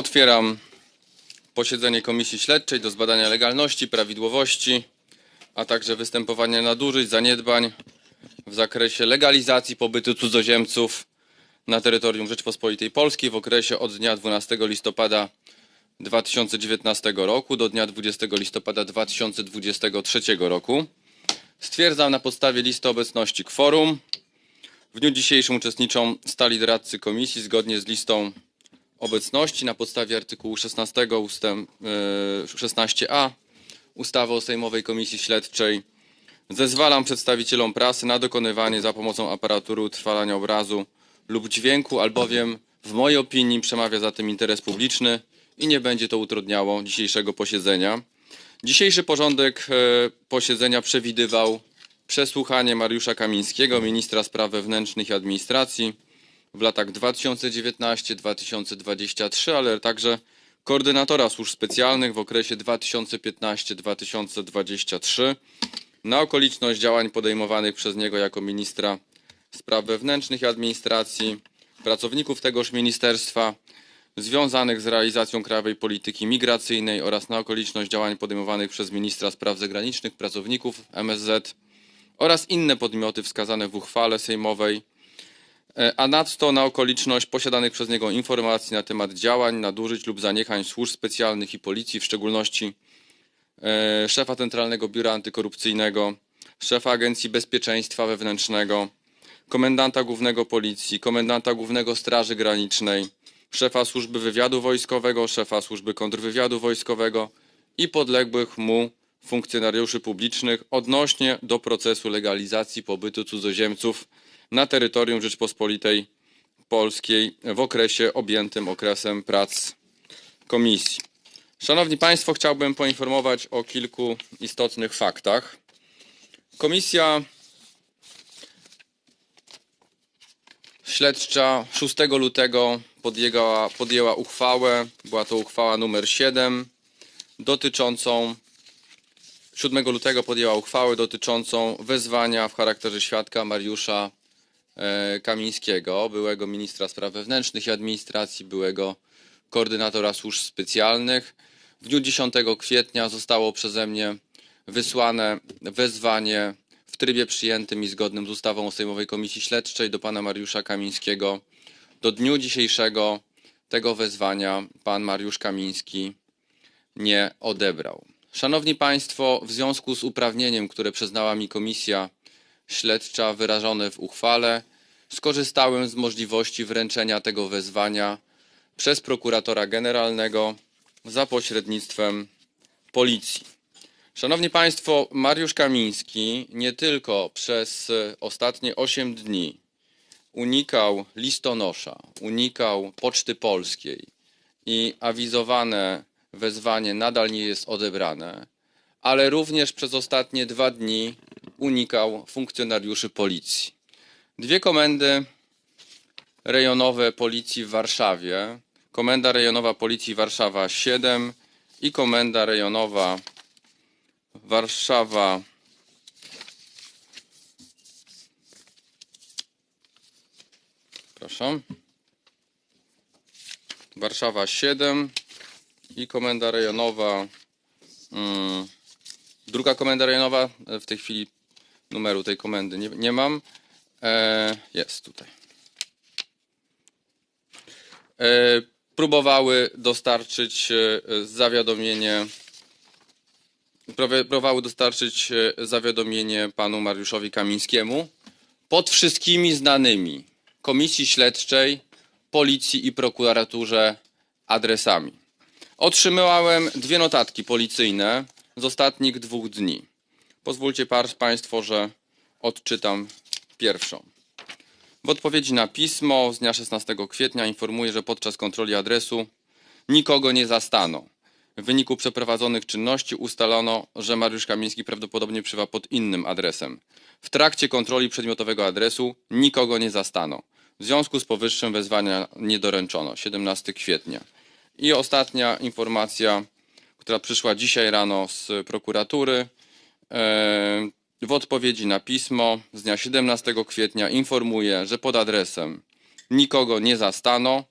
Otwieram posiedzenie Komisji Śledczej do zbadania legalności, prawidłowości, a także występowania nadużyć, zaniedbań w zakresie legalizacji pobytu cudzoziemców na terytorium Rzeczpospolitej Polskiej w okresie od dnia 12 listopada 2019 roku do dnia 20 listopada 2023 roku. Stwierdzam na podstawie listy obecności kworum. W dniu dzisiejszym uczestniczą stali doradcy komisji zgodnie z listą obecności na podstawie artykułu 16 ustęp e, 16a ustawy o Sejmowej Komisji Śledczej. Zezwalam przedstawicielom prasy na dokonywanie za pomocą aparatury utrwalania obrazu lub dźwięku, albowiem w mojej opinii przemawia za tym interes publiczny i nie będzie to utrudniało dzisiejszego posiedzenia. Dzisiejszy porządek e, posiedzenia przewidywał przesłuchanie Mariusza Kamińskiego, ministra spraw wewnętrznych i administracji w latach 2019-2023, ale także koordynatora służb specjalnych w okresie 2015-2023 na okoliczność działań podejmowanych przez niego jako ministra spraw wewnętrznych i administracji, pracowników tegoż ministerstwa, związanych z realizacją krajowej polityki migracyjnej oraz na okoliczność działań podejmowanych przez ministra spraw zagranicznych, pracowników MSZ oraz inne podmioty wskazane w uchwale sejmowej, a nadto na okoliczność posiadanych przez niego informacji na temat działań, nadużyć lub zaniechań służb specjalnych i policji, w szczególności e, szefa Centralnego Biura Antykorupcyjnego, szefa Agencji Bezpieczeństwa Wewnętrznego, komendanta głównego policji, komendanta głównego Straży Granicznej, szefa służby wywiadu wojskowego, szefa służby kontrwywiadu wojskowego i podległych mu funkcjonariuszy publicznych odnośnie do procesu legalizacji pobytu cudzoziemców na terytorium Rzeczpospolitej Polskiej w okresie objętym okresem prac komisji. Szanowni Państwo, chciałbym poinformować o kilku istotnych faktach. Komisja śledcza 6 lutego podjęła, podjęła uchwałę, była to uchwała numer 7, dotyczącą 7 lutego podjęła uchwałę dotyczącą wezwania w charakterze świadka Mariusza Kamińskiego, byłego ministra spraw wewnętrznych i administracji, byłego koordynatora służb specjalnych. W dniu 10 kwietnia zostało przeze mnie wysłane wezwanie w trybie przyjętym i zgodnym z ustawą o Sejmowej Komisji Śledczej do pana Mariusza Kamińskiego. Do dniu dzisiejszego tego wezwania pan Mariusz Kamiński nie odebrał. Szanowni Państwo, w związku z uprawnieniem, które przyznała mi Komisja Śledcza wyrażone w uchwale, skorzystałem z możliwości wręczenia tego wezwania przez prokuratora generalnego za pośrednictwem policji. Szanowni Państwo, Mariusz Kamiński nie tylko przez ostatnie 8 dni unikał listonosza, unikał Poczty Polskiej i awizowane wezwanie nadal nie jest odebrane, ale również przez ostatnie dwa dni unikał funkcjonariuszy policji. Dwie komendy rejonowe policji w Warszawie, Komenda Rejonowa Policji Warszawa 7 i Komenda Rejonowa Warszawa Proszę. Warszawa 7 i komenda rejonowa. mm, druga komenda rejonowa. e, W tej chwili numeru tej komendy nie, nie mam. E, jest tutaj. E, próbowały dostarczyć e, zawiadomienie. Próbowały dostarczyć e, zawiadomienie panu Mariuszowi Kamińskiemu pod wszystkimi znanymi Komisji Śledczej, Policji i Prokuraturze adresami. Otrzymałem dwie notatki policyjne z ostatnich dwóch dni. Pozwólcie Państwo, że odczytam pierwszą. W odpowiedzi na pismo z dnia 16 kwietnia informuję, że podczas kontroli adresu nikogo nie zastano. W wyniku przeprowadzonych czynności ustalono, że Mariusz Kamiński prawdopodobnie przebywa pod innym adresem. W trakcie kontroli przedmiotowego adresu nikogo nie zastano. W związku z powyższym wezwania nie doręczono. 17 kwietnia. I ostatnia informacja, która przyszła dzisiaj rano z prokuratury. W odpowiedzi na pismo z dnia 17 kwietnia informuję, że pod adresem nikogo nie zastano.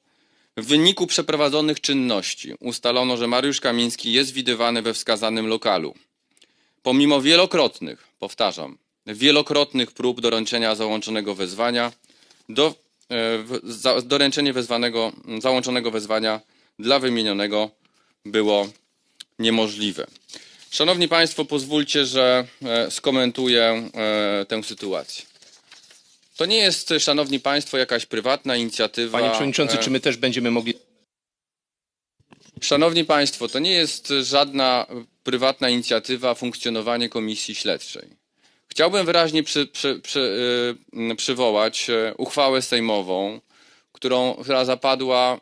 W wyniku przeprowadzonych czynności ustalono, że Mariusz Kamiński jest widywany we wskazanym lokalu. Pomimo wielokrotnych, powtarzam, wielokrotnych prób doręczenia załączonego wezwania, do, e, doręczenie wezwanego, załączonego wezwania dla wymienionego było niemożliwe. Szanowni Państwo, pozwólcie, że e, skomentuję e, tę sytuację. To nie jest, Szanowni Państwo, jakaś prywatna inicjatywa. Panie Przewodniczący, e, czy my też będziemy mogli... Szanowni Państwo, to nie jest żadna prywatna inicjatywa funkcjonowanie komisji śledczej. Chciałbym wyraźnie przy, przy, przy, przywołać uchwałę sejmową, którą, która zapadła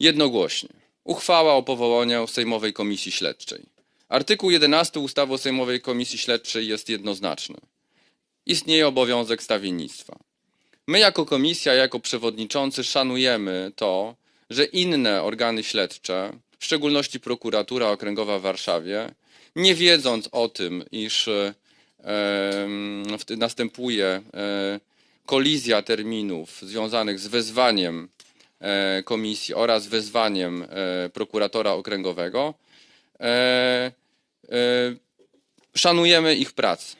jednogłośnie. Uchwała o powołaniu Sejmowej Komisji Śledczej. Artykuł 11 ustawy o Sejmowej Komisji Śledczej jest jednoznaczny. Istnieje obowiązek stawiennictwa. My jako komisja, jako przewodniczący szanujemy to, że inne organy śledcze, w szczególności prokuratura okręgowa w Warszawie, nie wiedząc o tym, iż e, następuje e, kolizja terminów związanych z wezwaniem e, komisji oraz wezwaniem e, prokuratora okręgowego, e, szanujemy ich pracę.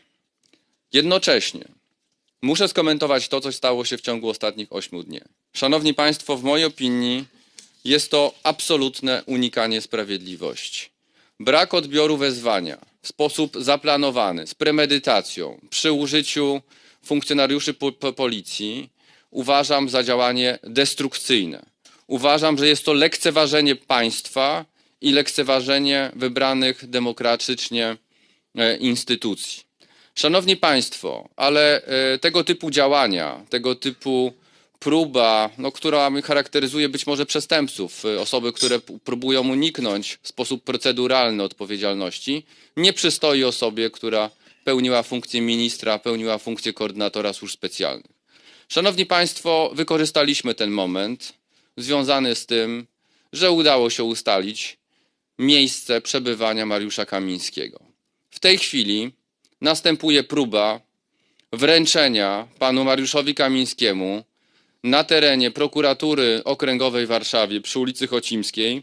Jednocześnie Muszę skomentować to, co stało się w ciągu ostatnich ośmiu dni. Szanowni Państwo, w mojej opinii jest to absolutne unikanie sprawiedliwości. Brak odbioru wezwania w sposób zaplanowany, z premedytacją, przy użyciu funkcjonariuszy po, po policji uważam za działanie destrukcyjne. Uważam, że jest to lekceważenie państwa i lekceważenie wybranych demokratycznie e, instytucji. Szanowni Państwo, ale e, tego typu działania, tego typu próba, no, która charakteryzuje być może przestępców, e, osoby, które próbują uniknąć w sposób proceduralny odpowiedzialności, nie przystoi osobie, która pełniła funkcję ministra, pełniła funkcję koordynatora służb specjalnych. Szanowni Państwo, wykorzystaliśmy ten moment związany z tym, że udało się ustalić miejsce przebywania Mariusza Kamińskiego. W tej chwili następuje próba wręczenia panu Mariuszowi Kamińskiemu na terenie prokuratury okręgowej w Warszawie przy ulicy Chocimskiej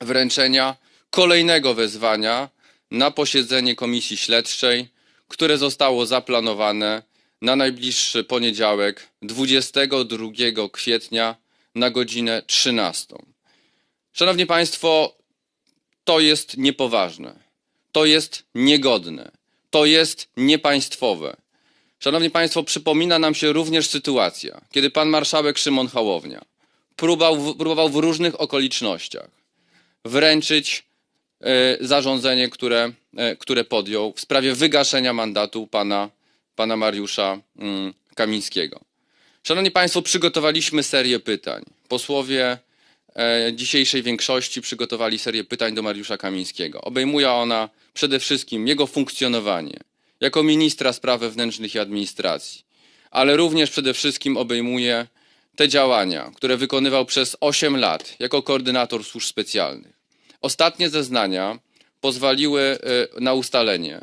wręczenia kolejnego wezwania na posiedzenie komisji śledczej, które zostało zaplanowane na najbliższy poniedziałek 22 kwietnia na godzinę 13. Szanowni Państwo, to jest niepoważne, to jest niegodne, to jest niepaństwowe. Szanowni Państwo, przypomina nam się również sytuacja, kiedy pan marszałek Szymon Hołownia próbował, próbował w różnych okolicznościach wręczyć e, zarządzenie, które, e, które podjął w sprawie wygaszenia mandatu pana, pana Mariusza mm, Kamińskiego. Szanowni Państwo, przygotowaliśmy serię pytań. Posłowie dzisiejszej większości przygotowali serię pytań do Mariusza Kamińskiego. Obejmuje ona przede wszystkim jego funkcjonowanie jako ministra spraw wewnętrznych i administracji, ale również przede wszystkim obejmuje te działania, które wykonywał przez 8 lat jako koordynator służb specjalnych. Ostatnie zeznania pozwoliły e, na ustalenie,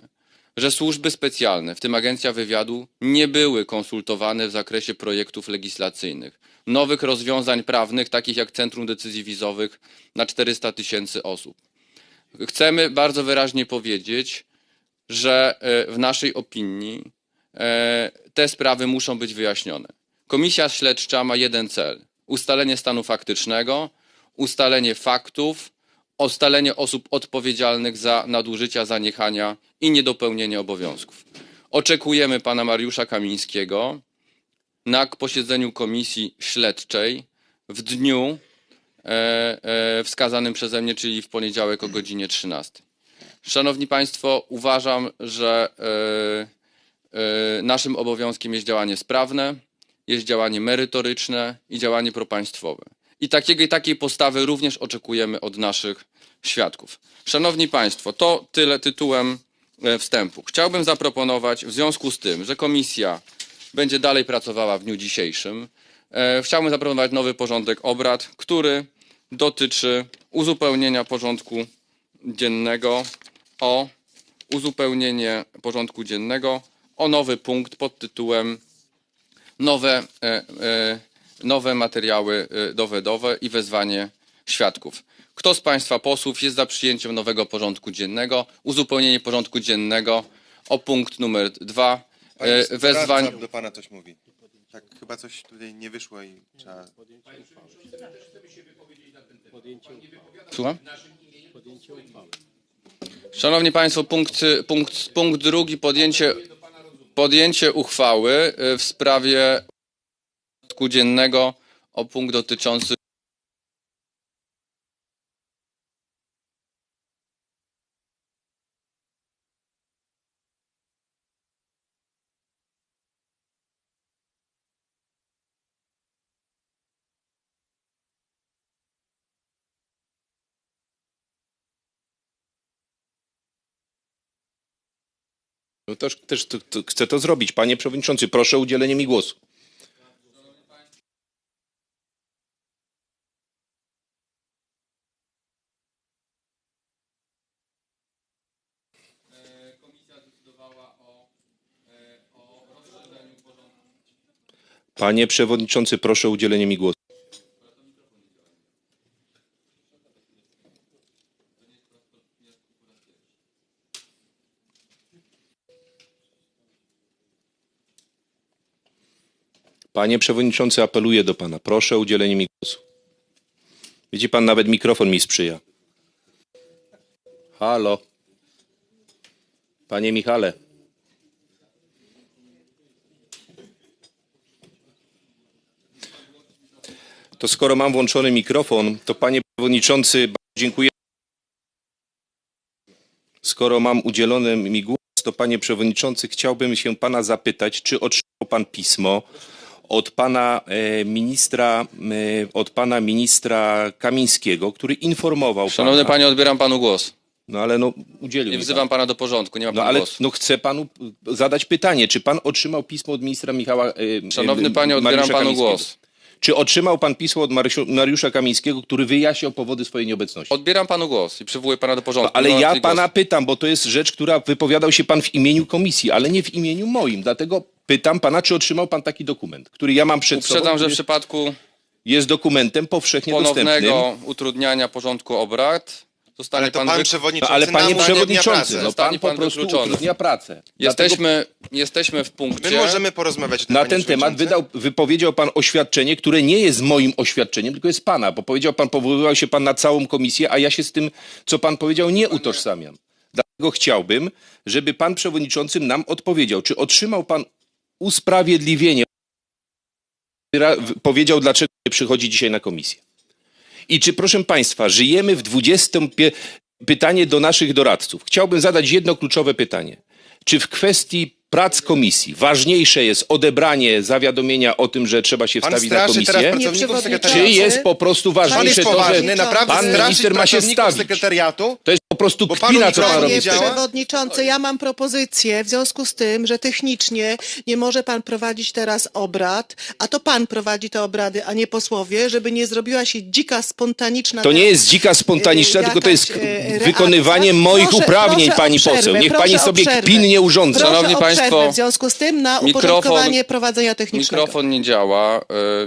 że służby specjalne, w tym Agencja Wywiadu, nie były konsultowane w zakresie projektów legislacyjnych, nowych rozwiązań prawnych, takich jak Centrum Decyzji Wizowych na 400 tysięcy osób. Chcemy bardzo wyraźnie powiedzieć, że e, w naszej opinii e, te sprawy muszą być wyjaśnione. Komisja śledcza ma jeden cel: ustalenie stanu faktycznego, ustalenie faktów, ustalenie osób odpowiedzialnych za nadużycia, zaniechania i niedopełnienie obowiązków. Oczekujemy pana Mariusza Kamińskiego na posiedzeniu komisji śledczej w dniu e, e, wskazanym przeze mnie, czyli w poniedziałek o godzinie 13. Szanowni Państwo, uważam, że e, naszym obowiązkiem jest działanie sprawne, jest działanie merytoryczne i działanie propaństwowe. I takiego, takiej postawy również oczekujemy od naszych świadków. Szanowni Państwo, to tyle tytułem wstępu. Chciałbym zaproponować, w związku z tym, że komisja będzie dalej pracowała w dniu dzisiejszym, e, chciałbym zaproponować nowy porządek obrad, który dotyczy uzupełnienia porządku dziennego o uzupełnienie porządku dziennego o nowy punkt pod tytułem nowe e, e, nowe materiały dowodowe i wezwanie świadków. Kto z Państwa posłów jest za przyjęciem nowego porządku dziennego, uzupełnienie porządku dziennego o punkt numer dwa, Pani y, wezwań... do pana coś mówi. Tak, chyba coś tutaj nie wyszło i trzeba... Słucham? Szanowni Państwo, punkt, punkt, punkt drugi, podjęcie, podjęcie uchwały y, w sprawie porządku dziennego o punkt dotyczący No też, też to, to, chcę to zrobić. Panie Przewodniczący, proszę o udzielenie mi głosu. Panie Przewodniczący, proszę o udzielenie mi głosu. Panie Przewodniczący, apeluję do Pana. Proszę o udzielenie mi głosu. Widzi Pan, nawet mikrofon mi sprzyja. Halo. Panie Michale. To skoro mam włączony mikrofon, to Panie Przewodniczący, dziękuję. Skoro mam udzielony mi głos, to Panie Przewodniczący, chciałbym się Pana zapytać, czy otrzymał Pan pismo od Pana e, ministra, e, od Pana ministra Kamińskiego, który informował Szanowny Pana. Panie, odbieram Panu głos. No ale no, udzielił Nie wzywam Pana do porządku, nie ma No Pan ale głosu. no chcę Panu zadać pytanie, czy Pan otrzymał pismo od ministra Michała e, e, Szanowny Panie, odbieram Panu głos. Czy otrzymał Pan pismo od Mariusza, Kamińskiego, który wyjaśniał powody swojej nieobecności? Odbieram Panu głos i przywołuję Pana do porządku. Ale No, ja czyli pana głos. pytam, bo to jest rzecz, która wypowiadał się pan w imieniu komisji, ale nie w imieniu moim. Dlatego pytam pana, czy otrzymał pan taki dokument, który ja mam przed sobą, Uprzedzam, że w przypadku jest dokumentem powszechnie dostępnym. ponownego utrudniania porządku obrad zostanie Ale to Pan pan wy... No, przewodniczący ale panie przewodniczący, no Zostanie pan po pan prostu wykluczony. utrudnia pracę. Dlatego Jesteśmy, jesteśmy w punkcie... My możemy porozmawiać na ten temat przewodniczący? wydał, wypowiedział pan oświadczenie, które nie jest moim oświadczeniem, tylko jest pana, bo powiedział pan, powoływał się pan na całą komisję, a ja się z tym, co pan powiedział, nie utożsamiam. Dlatego chciałbym, żeby pan przewodniczący nam odpowiedział, czy otrzymał pan usprawiedliwienie, powiedział, dlaczego przychodzi dzisiaj na komisję. I czy, proszę państwa, żyjemy w 20. pie- pytanie do naszych doradców. Chciałbym zadać jedno kluczowe pytanie. Czy w kwestii prac komisji ważniejsze jest odebranie zawiadomienia o tym, że trzeba się Pan wstawić na straszy teraz komisję? pracowników. Czy jest po prostu Pan ważniejsze jest to, że naprawdę pan minister ma się pracowników stawić? sekretariatu? To jest po prostu Bo panu kpina, co pan mikrofon robi. nie Panie działa? przewodniczący, ja mam propozycję w związku z tym, że technicznie nie może pan prowadzić teraz obrad, a to pan prowadzi te obrady, a nie posłowie, żeby nie zrobiła się dzika, spontaniczna. To nie teraz, jest dzika spontaniczna, e, tylko to jest jakaś, e, reakcja. wykonywanie moich Proszę- uprawnień, proszę o pani przerwę, poseł. Niech proszę pani o sobie przerwę. kpin nie urządza. Proszę Szanowni o państwo, przerwę w związku z tym na uporządkowanie prowadzenia technicznego. Mikrofon nie działa. y,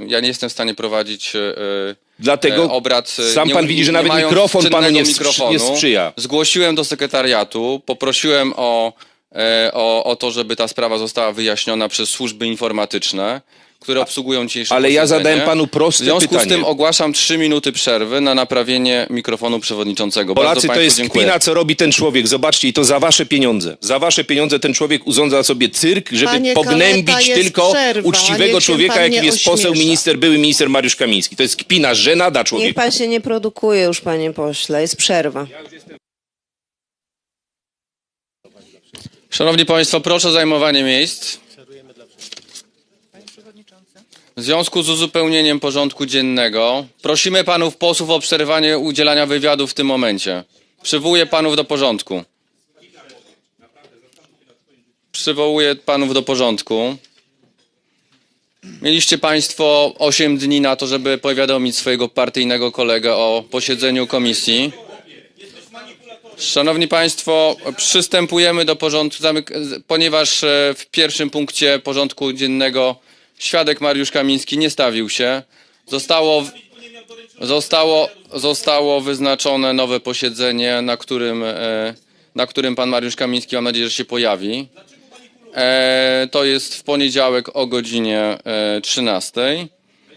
Ja nie jestem w stanie prowadzić y, Dlatego e, obrad. e, sam nie- pan widzi, że nie nawet mając mikrofon panu czynnego nie, sprz- mikrofonu. nie sprzyja. Zgłosiłem do sekretariatu, poprosiłem o, e, o, o to, żeby ta sprawa została wyjaśniona przez służby informatyczne, które obsługują dzisiejsze Ale ja zadałem panu proste W związku pytanie. z tym ogłaszam trzy minuty przerwy na naprawienie mikrofonu przewodniczącego. Bardzo Polacy, to jest dziękuję. kpina, co robi ten człowiek. Zobaczcie, i to za wasze pieniądze. Za wasze pieniądze ten człowiek urządza sobie cyrk, żeby Panie pognębić Kaleta, tylko przerwa, uczciwego niech człowieka, jakim jest poseł, ośmiesza. minister, były minister Mariusz Kamiński. To jest kpina, żenada Niech człowieka. pan się nie produkuje już, panie pośle. Jest przerwa. Szanowni Państwo, proszę o zajmowanie miejsc. W związku z uzupełnieniem porządku dziennego prosimy panów posłów o przerwanie udzielania wywiadu w tym momencie. Przywołuję panów do porządku. Przywołuję panów do porządku. Mieliście państwo 8 dni na to, żeby powiadomić swojego partyjnego kolegę o posiedzeniu komisji. Szanowni Państwo, przystępujemy do porządku, ponieważ e, w pierwszym punkcie porządku dziennego Świadek Mariusz Kamiński nie stawił się. Zostało, zostało, zostało wyznaczone nowe posiedzenie, na którym, e, na którym pan Mariusz Kamiński, mam nadzieję, że się pojawi. E, to jest w poniedziałek o godzinie e, 13.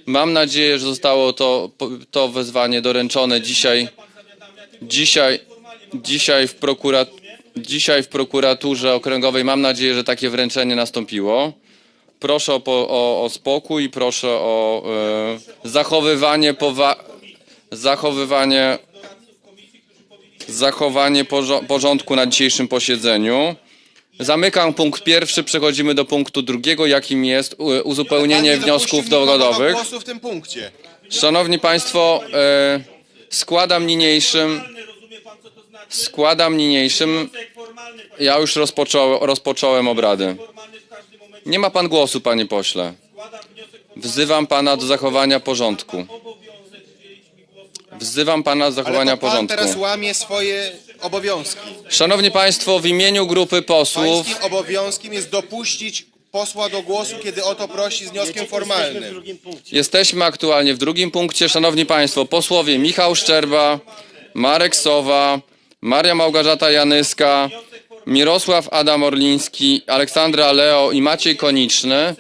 Mam nadzieję, że zostało to, to wezwanie doręczone dzisiaj, dzisiaj, dzisiaj, w prokurat, dzisiaj w prokuraturze okręgowej. Mam nadzieję, że takie wręczenie nastąpiło. Proszę o, o, o spokój i proszę o e, zachowywanie powa- zachowywanie zachowanie porządku na dzisiejszym posiedzeniu. Zamykam punkt pierwszy, przechodzimy do punktu drugiego, jakim jest uzupełnienie wniosków dowodowych. głosu w tym punkcie. Szanowni Państwo, e, składam niniejszym, składam niniejszym, ja już rozpocząłem, rozpocząłem obrady. Nie ma Pan głosu, Panie Pośle. Wzywam Pana do zachowania porządku. Wzywam Pana do Ale zachowania to pan porządku. teraz łamie swoje obowiązki. Szanowni Państwo, w imieniu grupy posłów, Pańskim obowiązkiem jest dopuścić posła do głosu, kiedy o to prosi z wnioskiem formalnym. jesteśmy aktualnie w drugim punkcie. Szanowni Państwo, posłowie Michał Szczerba, Marek Sowa, Maria Małgorzata Janyska, Mirosław Adam Orliński, Aleksandra Leo i Maciej Koniczny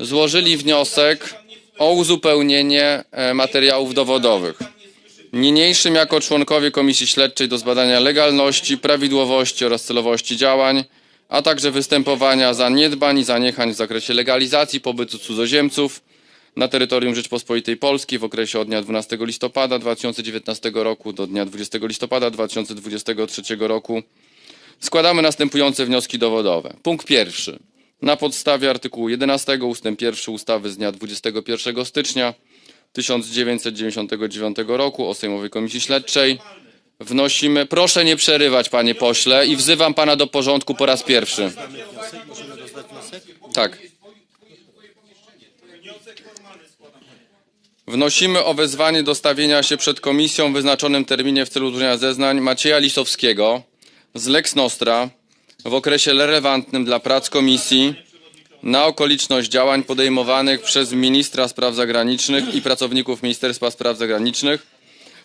złożyli wniosek o uzupełnienie e, materiałów dowodowych. Niniejszym jako członkowie Komisji Śledczej do zbadania legalności, prawidłowości oraz celowości działań, a także występowania zaniedbań i zaniechań w zakresie legalizacji pobytu cudzoziemców na terytorium Rzeczpospolitej Polskiej w okresie od dnia 12 listopada 2019 roku do dnia 20 listopada 2023 roku składamy następujące wnioski dowodowe. Punkt pierwszy. Na podstawie artykułu 11 ust. 1 ustawy z dnia 21 stycznia 1999 roku o Sejmowej Komisji Śledczej wnosimy. Proszę nie przerywać, panie pośle, i wzywam pana do porządku po raz pierwszy. Tak. Wnosimy o wezwanie do stawienia się przed komisją w wyznaczonym terminie w celu złożenia zeznań Macieja Lisowskiego z Lex Nostra w okresie relevantnym dla prac komisji na okoliczność działań podejmowanych przez ministra spraw zagranicznych i pracowników Ministerstwa Spraw Zagranicznych,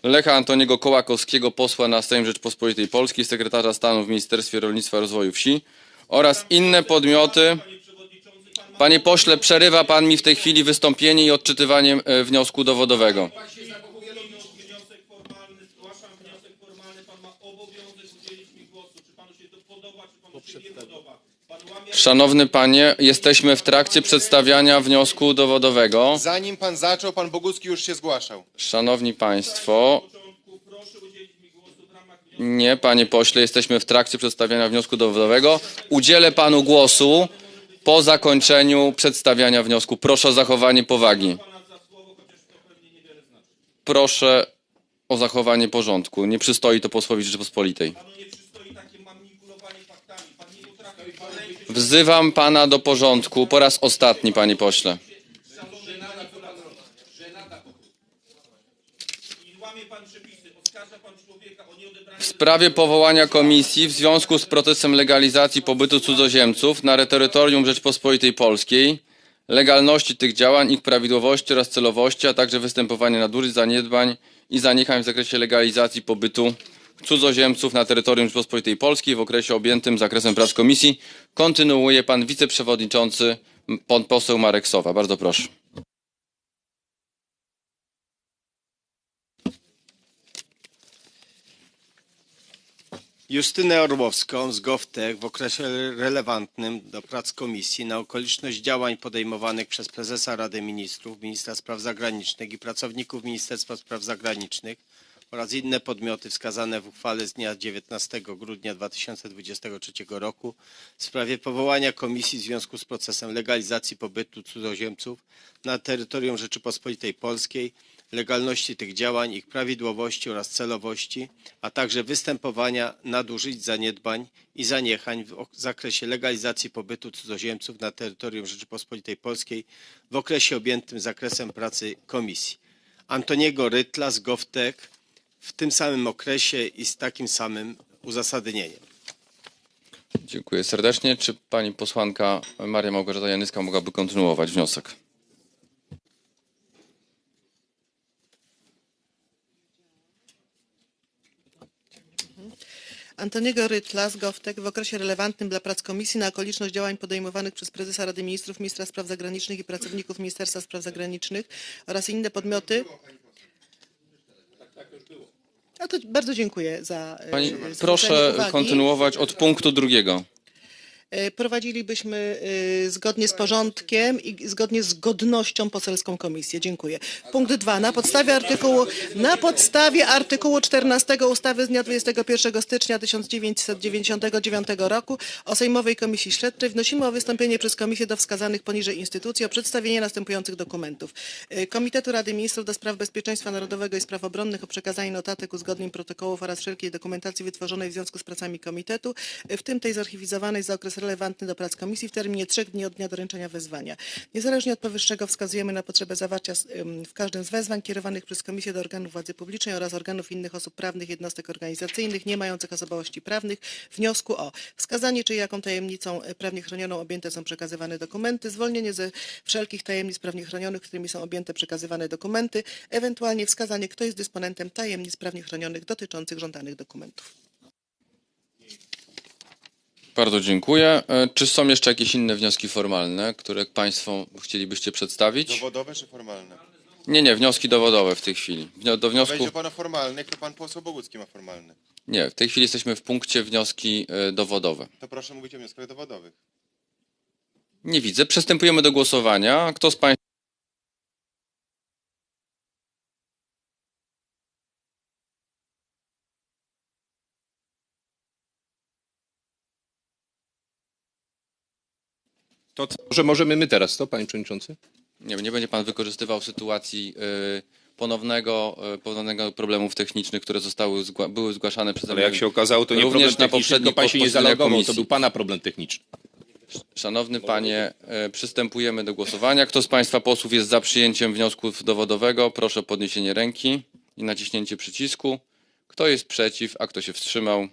Lecha Antoniego Kołakowskiego, posła na Sejm Rzeczpospolitej Polskiej, sekretarza stanu w Ministerstwie Rolnictwa i Rozwoju Wsi oraz inne podmioty. Panie pośle, przerywa pan mi w tej chwili wystąpienie i odczytywanie e, wniosku dowodowego. wniosek formalny, zgłaszam wniosek formalny, pan ma obowiązek udzielić mi głosu. Czy panu się to podoba, czy panu się nie podoba? Pan łamie Szanowny panie, jesteśmy w trakcie przedstawiania wniosku dowodowego. Zanim pan zaczął, pan Bogucki już się zgłaszał. Szanowni państwo, nie, panie pośle, jesteśmy w trakcie przedstawiania wniosku dowodowego. Udzielę panu głosu po zakończeniu przedstawiania wniosku. Proszę o zachowanie powagi. Proszę o zachowanie porządku. Nie przystoi to posłowi Rzeczypospolitej. Panu nie przystoi takie manipulowanie faktami. Pan nie potrafi wręczyć Wzywam pana do porządku po raz ostatni, panie pośle. W sprawie powołania komisji w związku z procesem legalizacji pobytu cudzoziemców na terytorium Rzeczpospolitej Polskiej, legalności tych działań, ich prawidłowości oraz celowości, a także występowania nadużyć, zaniedbań i zaniechań w zakresie legalizacji pobytu cudzoziemców na terytorium Rzeczpospolitej Polskiej w okresie objętym zakresem prac komisji kontynuuje pan wiceprzewodniczący, pan poseł Marek Sowa. Bardzo proszę. Justynę Orłowską z GovTech w okresie relevantnym do prac komisji na okoliczność działań podejmowanych przez prezesa Rady Ministrów, ministra spraw zagranicznych i pracowników Ministerstwa Spraw Zagranicznych oraz inne podmioty wskazane w uchwale z dnia 19 grudnia 2023 roku w sprawie powołania komisji w związku z procesem legalizacji pobytu cudzoziemców na terytorium Rzeczypospolitej Polskiej, legalności tych działań, ich prawidłowości oraz celowości, a także występowania nadużyć, zaniedbań i zaniechań w zakresie legalizacji pobytu cudzoziemców na terytorium Rzeczypospolitej Polskiej w okresie objętym zakresem pracy komisji. Antoniego Rytla z GovTech w tym samym okresie i z takim samym uzasadnieniem. Dziękuję serdecznie. Czy pani posłanka Maria Małgorzata Janyska mogłaby kontynuować wniosek? Antoniego Rytla z Goftek w okresie relevantnym dla prac komisji na okoliczność działań podejmowanych przez prezesa Rady Ministrów, ministra spraw zagranicznych i pracowników Ministerstwa Spraw Zagranicznych oraz inne podmioty. A to bardzo dziękuję za. e, Pani, proszę uwagi. kontynuować od punktu drugiego. E, Prowadzilibyśmy e, zgodnie z porządkiem i zgodnie z godnością poselską komisję. Dziękuję. Punkt dwa. Na podstawie artykułu, na podstawie artykułu 14 ustawy z dnia 21 stycznia 1999 roku o Sejmowej Komisji Śledczej wnosimy o wystąpienie przez komisję do wskazanych poniżej instytucji o przedstawienie następujących dokumentów. E, Komitetu Rady Ministrów do Spraw Bezpieczeństwa Narodowego i Spraw Obronnych o przekazanie notatek, uzgodnień, protokołów oraz wszelkiej dokumentacji wytworzonej w związku z pracami komitetu, w tym tej zarchiwizowanej za okres relevantny do prac komisji w terminie trzech dni od dnia doręczenia wezwania. Niezależnie od powyższego wskazujemy na potrzebę zawarcia w każdym z wezwań kierowanych przez komisję do organów władzy publicznej oraz organów innych osób prawnych, jednostek organizacyjnych nie mających osobowości prawnych wniosku o wskazanie, czy jaką tajemnicą e, prawnie chronioną objęte są przekazywane dokumenty, zwolnienie ze wszelkich tajemnic prawnie chronionych, którymi są objęte przekazywane dokumenty, ewentualnie wskazanie, kto jest dysponentem tajemnic prawnie chronionych dotyczących żądanych dokumentów. Bardzo dziękuję. E, Czy są jeszcze jakieś inne wnioski formalne, które Państwo chcielibyście przedstawić? Dowodowe czy formalne? Nie, nie, wnioski dowodowe w tej chwili. Do wniosku. Będzie pan o formalnych, to pan poseł Bogucki ma formalny. Nie, w tej chwili jesteśmy w punkcie wnioski e, dowodowe. To proszę mówić o wnioskach dowodowych. Nie widzę. Przystępujemy do głosowania. Kto z Państwa. To co, że możemy my teraz, to panie przewodniczący? Nie, nie będzie Pan wykorzystywał sytuacji e, ponownego, e, ponownego problemów technicznych, które zostały zgła- były zgłaszane przez Ale jak się okazało, to nie Również problem na tylko pan się nie zalogował, to był pana problem techniczny. Szanowny panie, e, przystępujemy do głosowania. Kto z państwa posłów jest za przyjęciem wniosku dowodowego, proszę o podniesienie ręki i naciśnięcie przycisku. Kto jest przeciw, a kto się wstrzymał,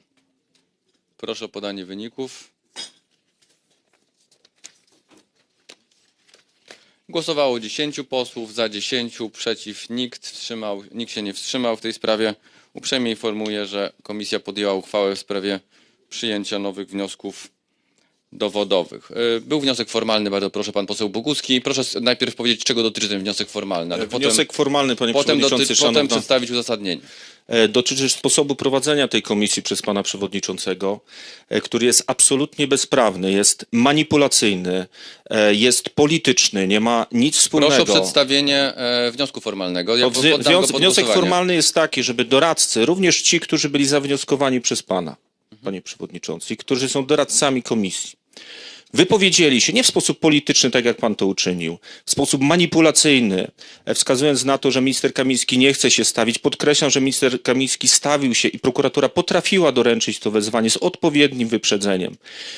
proszę o podanie wyników. Głosowało 10 posłów, za 10, przeciw nikt, wstrzymał, nikt się nie wstrzymał w tej sprawie. Uprzejmie informuję, że komisja podjęła uchwałę w sprawie przyjęcia nowych wniosków dowodowych. Y, Był wniosek formalny, bardzo proszę, pan poseł Boguski. Proszę najpierw powiedzieć, czego dotyczy ten wniosek formalny, ale Wniosek formalny, panie potem, potem, przewodniczący, doty, potem przedstawić uzasadnienie. e, dotyczy sposobu prowadzenia tej komisji przez pana przewodniczącego, e, który jest absolutnie bezprawny, jest manipulacyjny, e, jest polityczny, nie ma nic wspólnego. Proszę o przedstawienie e, wniosku formalnego. Ja wniosek formalny jest taki, żeby doradcy, również ci, którzy byli zawnioskowani przez pana, panie przewodniczący, i którzy są doradcami komisji, wypowiedzieli się nie w sposób polityczny, tak jak pan to uczynił, w sposób manipulacyjny, wskazując na to, że minister Kamiński nie chce się stawić. Podkreślam, że minister Kamiński stawił się i prokuratura potrafiła doręczyć to wezwanie z odpowiednim wyprzedzeniem.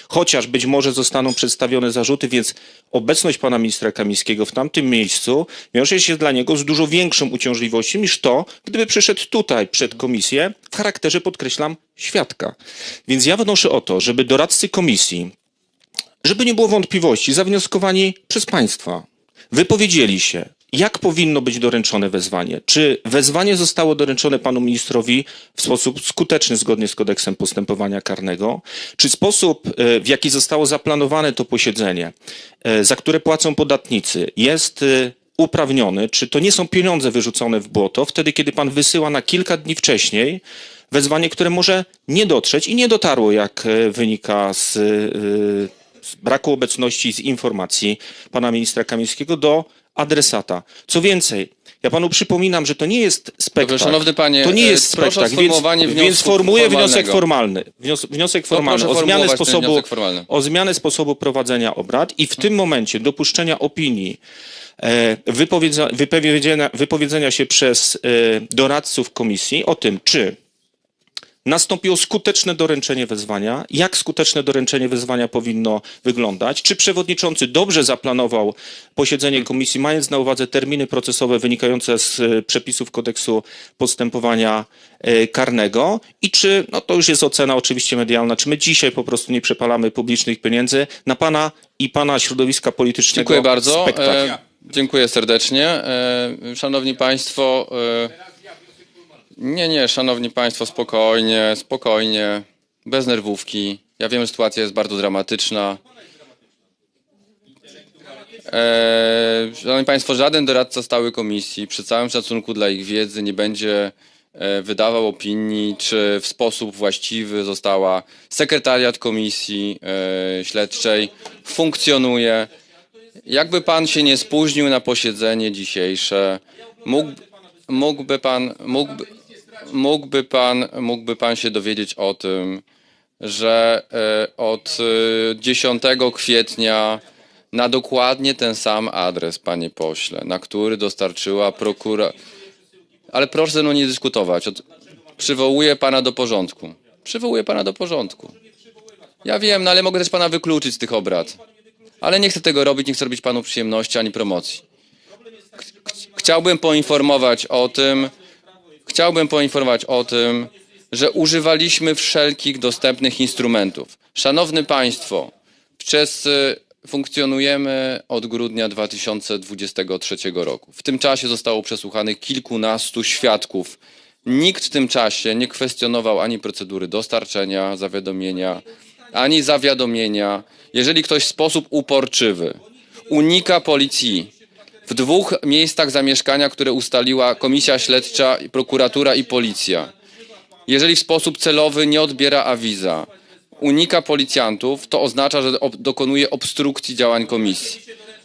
Chociaż być może zostaną przedstawione zarzuty, więc obecność pana ministra Kamińskiego w tamtym miejscu wiąże się dla niego z dużo większą uciążliwością niż to, gdyby przyszedł tutaj przed komisję w charakterze, podkreślam, świadka. Więc ja wnoszę o to, żeby doradcy komisji żeby nie było wątpliwości, zawnioskowani przez państwa, wypowiedzieli się, jak powinno być doręczone wezwanie. Czy wezwanie zostało doręczone panu ministrowi w sposób skuteczny zgodnie z kodeksem postępowania karnego? Czy sposób, e, w jaki zostało zaplanowane to posiedzenie, e, za które płacą podatnicy, jest e, uprawniony? Czy to nie są pieniądze wyrzucone w błoto wtedy, kiedy pan wysyła na kilka dni wcześniej wezwanie, które może nie dotrzeć i nie dotarło, jak wynika z z braku obecności z informacji pana ministra Kamińskiego do adresata. Co więcej, ja panu przypominam, że to nie jest spektakl. Dobrze, szanowny panie, to nie e, jest spektakl, więc, więc formułuję wniosek formalny. Wnios, wniosek formalny proszę o zmianę, sposobu, formalny. o zmianę sposobu prowadzenia obrad i w tym momencie dopuszczenia opinii e, wypowiedzenia, wypowiedzenia się przez e, doradców komisji o tym, czy nastąpiło skuteczne doręczenie wezwania. Jak skuteczne doręczenie wezwania powinno wyglądać? Czy przewodniczący dobrze zaplanował posiedzenie komisji, mając na uwadze terminy procesowe wynikające z e, przepisów kodeksu postępowania e, karnego? I czy, no to już jest ocena oczywiście medialna, czy my dzisiaj po prostu nie przepalamy publicznych pieniędzy na pana i pana środowiska politycznego Dziękuję bardzo. spektakl? E, dziękuję serdecznie. Szanowni Państwo. Nie, nie, Szanowni Państwo, spokojnie, spokojnie, bez nerwówki. Ja wiem, że sytuacja jest bardzo dramatyczna. E, szanowni Państwo, żaden doradca stały komisji, przy całym szacunku dla ich wiedzy, nie będzie e, wydawał opinii, czy w sposób właściwy została sekretariat komisji e, śledczej, funkcjonuje. Jakby pan się nie spóźnił na posiedzenie dzisiejsze, mógł, mógłby pan, mógłby, mógłby pan, mógłby pan się dowiedzieć o tym, że e, od e, 10 kwietnia na dokładnie ten sam adres, panie pośle, na który dostarczyła prokura... Ale proszę ze mną nie dyskutować. Od... Przywołuję pana do porządku. Przywołuję pana do porządku. Ja wiem, no ale mogę też pana wykluczyć z tych obrad. Ale nie chcę tego robić, nie chcę robić panu przyjemności ani promocji. Ch- Chciałbym poinformować o tym, chciałbym poinformować o tym, że używaliśmy wszelkich dostępnych instrumentów. Szanowny Państwo, wszyscy funkcjonujemy od grudnia 2023 roku. W tym czasie zostało przesłuchanych kilkunastu świadków. Nikt w tym czasie nie kwestionował ani procedury dostarczenia zawiadomienia, ani zawiadomienia. Jeżeli ktoś w sposób uporczywy unika policji w dwóch miejscach zamieszkania, które ustaliła Komisja Śledcza, prokuratura i policja, jeżeli w sposób celowy nie odbiera awiza, unika policjantów, to oznacza, że dokonuje obstrukcji działań komisji.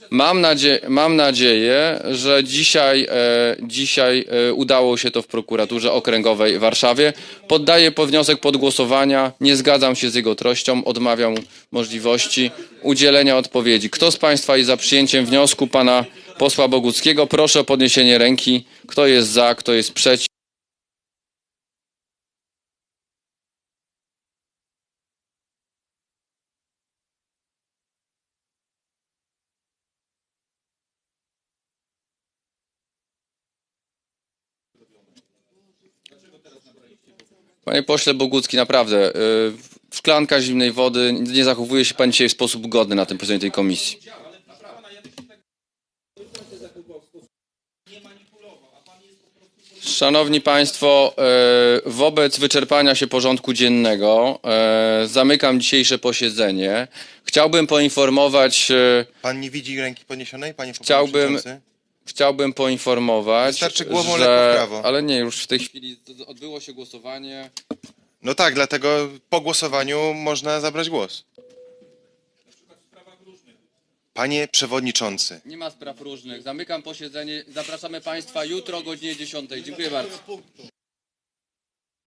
Mam, nadzie- mam nadzieję, że dzisiaj, e, dzisiaj e, udało się to w prokuraturze okręgowej w Warszawie. Poddaję po wniosek pod głosowania. Nie zgadzam się z jego treścią. Odmawiam możliwości udzielenia odpowiedzi. Kto z Państwa jest za przyjęciem wniosku pana posła Boguckiego? Proszę o podniesienie ręki. Kto jest za, kto jest przeciw? Panie pośle Bogucki, naprawdę, y, szklanka zimnej wody, nie zachowuje się pan dzisiaj w sposób godny na tym posiedzeniu tej komisji. Szanowni Państwo, y, wobec wyczerpania się porządku dziennego y, zamykam dzisiejsze posiedzenie. Chciałbym poinformować, y, Pan nie widzi ręki podniesionej, panie Chciałbym- chciałbym poinformować, Wystarczy głową że... prawo. Ale nie, już w tej chwili odbyło się głosowanie. No tak, dlatego po głosowaniu można zabrać głos. Panie przewodniczący, Nie ma spraw różnych. Zamykam posiedzenie. Zapraszamy Państwa jutro o godzinie 10. Dziękuję bardzo.